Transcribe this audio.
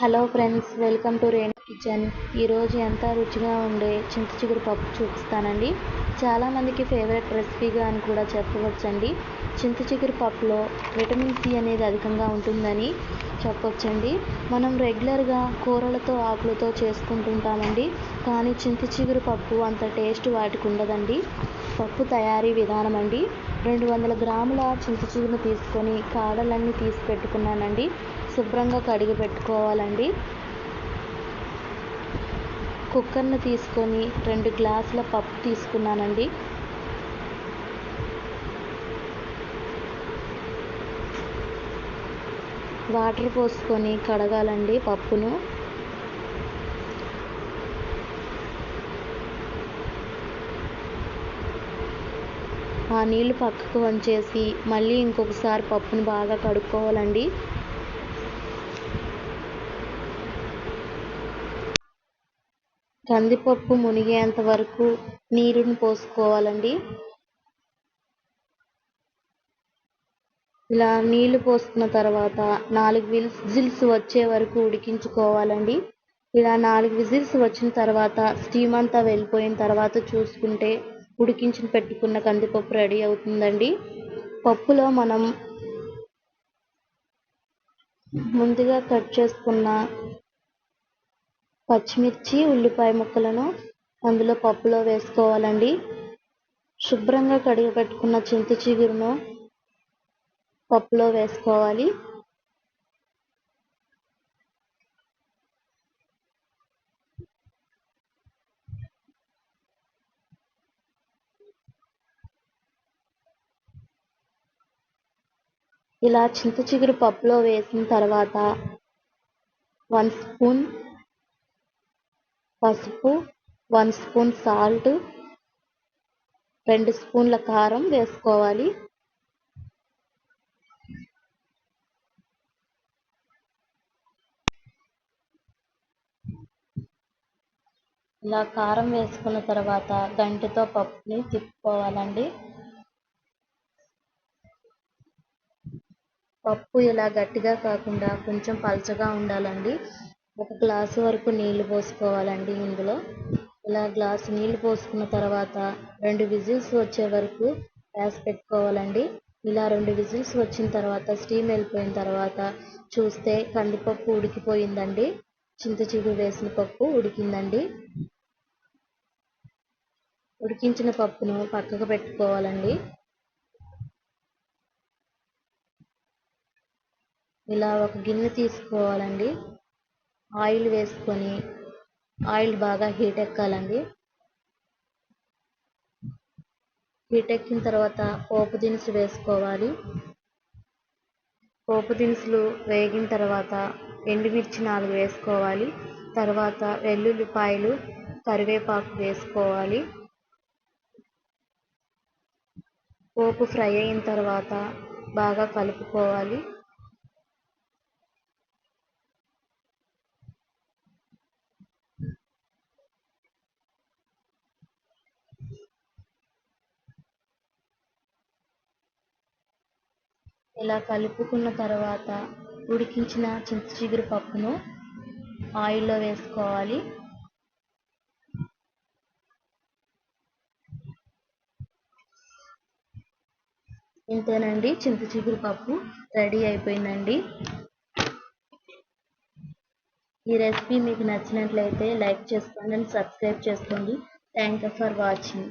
Hello friends welcome to Renu kitchen. ఈరోజు ఎంత రుచిగా ఉండే చింత చిగురు పప్పు చూపిస్తానండి. చాలామందికి ఫేవరెట్ రెసిపీగా అని కూడా చెప్పవచ్చండి. చింత చిగురు పప్పులో విటమిన్ సి అనేది అధికంగా ఉంటుందని చెప్పొచ్చండి. మనం రెగ్యులర్గా కూరలతో ఆకులతో చేసుకుంటుంటామండి. కానీ చింత చిగురు పప్పు అంత టేస్ట్ వాటికి ఉండదండి. పప్పు తయారీ విధానం అండి రెండు వందల గ్రాముల చింత తీసుకొని కాడలన్నీ తీసి పెట్టుకున్నానండి. శుభ్రంగా కడిగి పెట్టుకోవాలండి. కుక్కర్ను తీసుకొని రెండు గ్లాసుల పప్పు తీసుకున్నానండి. వాటర్ పోసుకొని కడగాలండి పప్పును. ఆ నీళ్ళు పక్కకు వంచేసి మళ్ళీ ఇంకొకసారి పప్పును బాగా కడుక్కోవాలండి. కందిపప్పు మునిగేంత వరకు నీరుని పోసుకోవాలండి. ఇలా నీళ్ళు పోసుకున్న తర్వాత నాలుగు విజిల్స్ వచ్చే వరకు ఉడికించుకోవాలండి. ఇలా నాలుగు విజిల్స్ వచ్చిన తర్వాత స్టీమ్ అంతా వెళ్ళిపోయిన తర్వాత చూసుకుంటే ఉడికించి పెట్టుకున్న కందిపప్పు రెడీ అవుతుందండి. పప్పులో మనం ముందుగా కట్ చేసుకున్న పచ్చిమిర్చి ఉల్లిపాయ ముక్కలను అందులో పప్పులో వేసుకోవాలండి. శుభ్రంగా కడిగి పెట్టుకున్న చింత చిగురును పప్పులో వేసుకోవాలి. ఇలా చింత చిగురు పప్పులో వేసిన తర్వాత వన్ స్పూన్ పసుపు వన్ స్పూన్ సాల్ట్ రెండు స్పూన్ల కారం వేసుకోవాలి. ఇలా కారం వేసుకున్న తర్వాత గంటెతో పప్పుని తిప్పుకోవాలండి. పప్పు ఇలా గట్టిగా కాకుండా కొంచెం పలచగా ఉండాలండి. ఒక గ్లాసు వరకు నీళ్ళు పోసుకోవాలండి ఇందులో. ఇలా గ్లాసు నీళ్ళు పోసుకున్న తర్వాత రెండు విజిల్స్ వచ్చే వరకు గ్యాస్ పెట్టుకోవాలండి. ఇలా రెండు విజిల్స్ వచ్చిన తర్వాత స్టీమ్ వెళ్ళిపోయిన తర్వాత చూస్తే కందిపప్పు ఉడికిపోయిందండి. చింత చిగురు వేసిన పప్పు ఉడికిందండి. ఉడికించిన పప్పును పక్కకు పెట్టుకోవాలండి. ఇలా ఒక గిన్నె తీసుకోవాలండి. ఆయిల్ వేసుకొని ఆయిల్ బాగా హీట్ ఎక్కాలండి. హీట్ ఎక్కిన తర్వాత పోపు దినుసులు వేసుకోవాలి. పోపు దినుసులు వేగిన తర్వాత ఎండుమిర్చి నాలుగు వేసుకోవాలి. తర్వాత వెల్లుల్లిపాయలు కరివేపాకు వేసుకోవాలి. పోపు ఫ్రై అయిన తర్వాత బాగా కలుపుకోవాలి. ఇలా కలుపుకున్న తర్వాత ఉడికించిన చింత చిగురు పప్పును ఆయిల్లో వేసుకోవాలి. ఇంతేనండి చింత చిగురు పప్పు రెడీ అయిపోయిందండి. ఈ రెసిపీ మీకు నచ్చినట్లయితే లైక్ చేసుకోండి అండ్ సబ్స్క్రైబ్ చేసుకోండి. Thank you for watching.